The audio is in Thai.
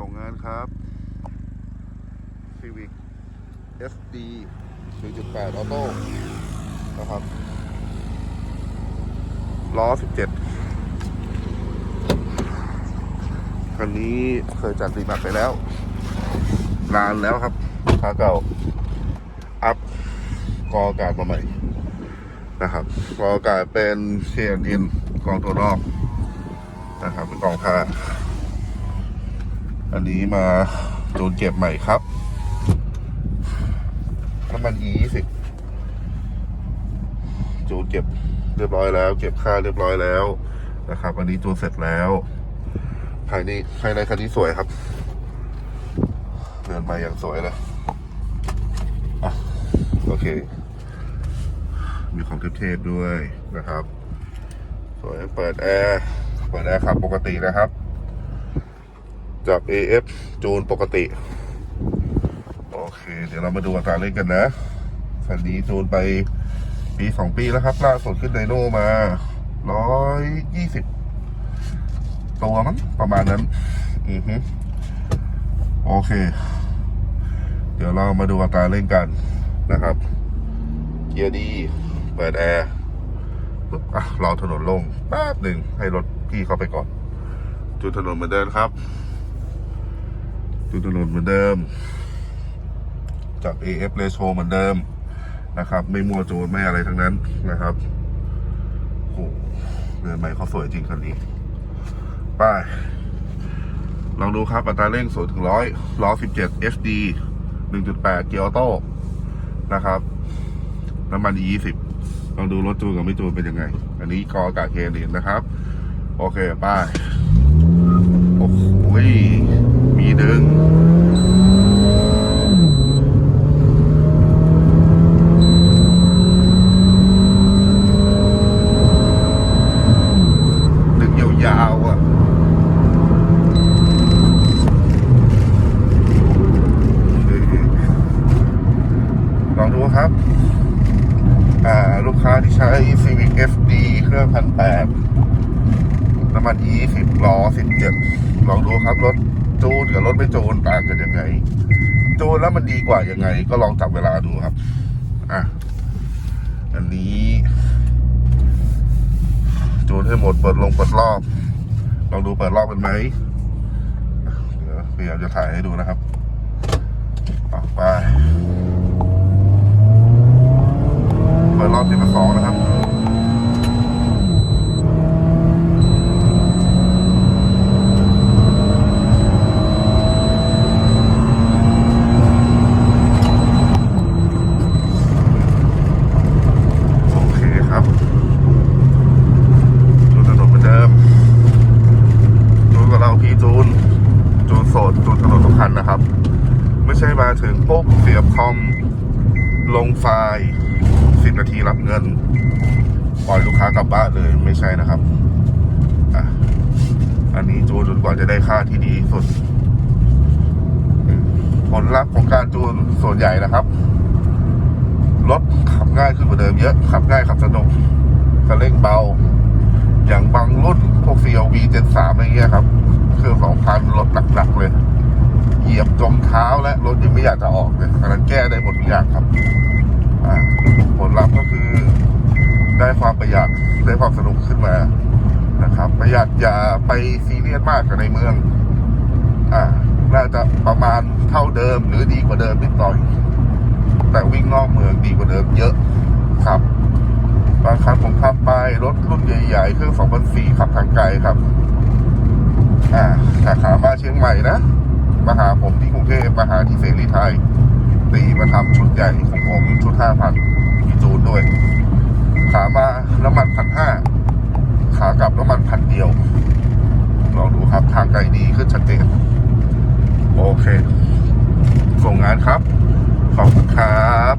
ส่งงานครับ Civic SD 1.8ออโต้นะครับล้อ 17 คันนี้เคยจัดรีมาร์ไปแล้ว นานแล้วครับคาเก่า อัพกออากาศมาใหม่ นะครับ กออากาศเป็นเชียนอินกองตัวนอกนะครับ เป็นกองผ้า อันนี้มาจูนเก็บใหม่ครับน้ำมัน E 20จูนเก็บเรียบร้อยแล้ว เก็บค่าเรียบร้อยแล้วนะครับ อันนี้จูนเสร็จแล้ว ภายในภายในคันนี้สวยครับ เดินมาอย่างสวยเลยอะโอเค มีของเทพๆด้วยนะครับ สวยเปิดแอร์ เปิดแอร์ขับปกตินะครับ จาก AF จูนปกติ โอเค เดี๋ยวเรามาดูอัตราเร่งกันนะคันนี้จูนไปปีสองปีแล้วครับ ล่าสุดขึ้นไดโนมาร้อยยี่สิบตัวมั้งประมาณนั้น อือฮึโอเค เดี๋ยวเรามาดูอัตราเร่งกันนะครับ เกียร์ดี เปิดแอร์ปุ๊บอะรอถนนลงแป๊บหนึ่งให้รถพี่เข้าไปก่อนจูนถนนเหมือนเดิมครับ จูนถนนเหมือนเดิมจาก AF ratio เหมือนเดิมนะครับ ไม่มั่วจูนไม่อะไรทั้งนั้นนะครับโหเดินใหม่เขาสวยจริงคันนี้ไปลองดูครับอัตราเร่งศูนย์ถึงร้อยล้อ17 HD 1.8เกียร์ออโต้นะครับน้ำมัน E20 ลองดูรถจูนกับไม่จูนเป็นยังไง อันนี้กอกาเคเดนนะครับ โอเคไป้าย โอ้โหมีดึงดึงยาวๆอะ ลอง ดูครับ อ่า ลูกค้าที่ใช้ Civic FD เครื่องพันแปดน้ำมัน E สิบล้อสิบเจ็ดลองดูครับ รถจูนกับรถไม่จูนต่างกันยังไง จูนแล้วมันดีกว่ายังไง ก็ลองจับเวลาดูครับ อะ อันนี้ จูนให้หมดเปิดลงเปิดรอบ ลองดูเปิดรอบเป็นไหมเดี๋ยวพยายามจะถ่ายให้ดูนะครับออกไป ปิดรอบที่มาสองนะครับโอเคครับจูนถนนเหมือนเดิมจูนกับเราพีจูนจูนโสดจูนถนนทุกคันนะครับ ไม่ใช่มาถึงปุ๊บเสียบคอม ลงไฟล์ สิบนาทีรับเงินปล่อยลูกค้ากลับบ้านเลยไม่ใช่นะครับอะอันนี้จูนจนกว่าจะได้ค่าที่ดีสุด ผลลัพธ์ของการจูนส่วนใหญ่นะครับรถขับง่ายขึ้นกว่าเดิมเยอะ ขับง่ายขับสนุกคันเร่งเบา อย่างบางรุ่นพวก CLV Gen 3อะไรเงี้ยครับ เครื่องสองพันรถหนักๆเลย เหยียบจมเท้าและรถยังไม่อยากจะออกเลยอันนั้นแก้ได้หมดทุกอย่างครับ อ่า ผลลัพธ์ก็คือได้ความประหยัดได้ความสนุกขึ้นมานะครับ ประหยัดอย่าไปซีเรียสมากกับในเมือง อ่า น่าจะประมาณเท่าเดิมหรือดีกว่าเดิมนิดหน่อย แต่วิ่งนอกเมืองดีกว่าเดิมเยอะครับบางครั้งผมขับไปรถรุ่นใหญ่ๆ เครื่อง2004ขับทางไกลครับ อ่าถ้าขามาเชียงใหม่นะมาหาผมที่กรุงเทพมาหาที่เสรีไทยตีมาทำชุดใหญ่ของผมชุดห้าพัน ด้วย ขามาน้ำมันพันห้าขากลับน้ำมันพันเดียวลองดูครับทางไกลดีขึ้นชัดเจนโอเค ส่งงานครับ ขอบคุณครับ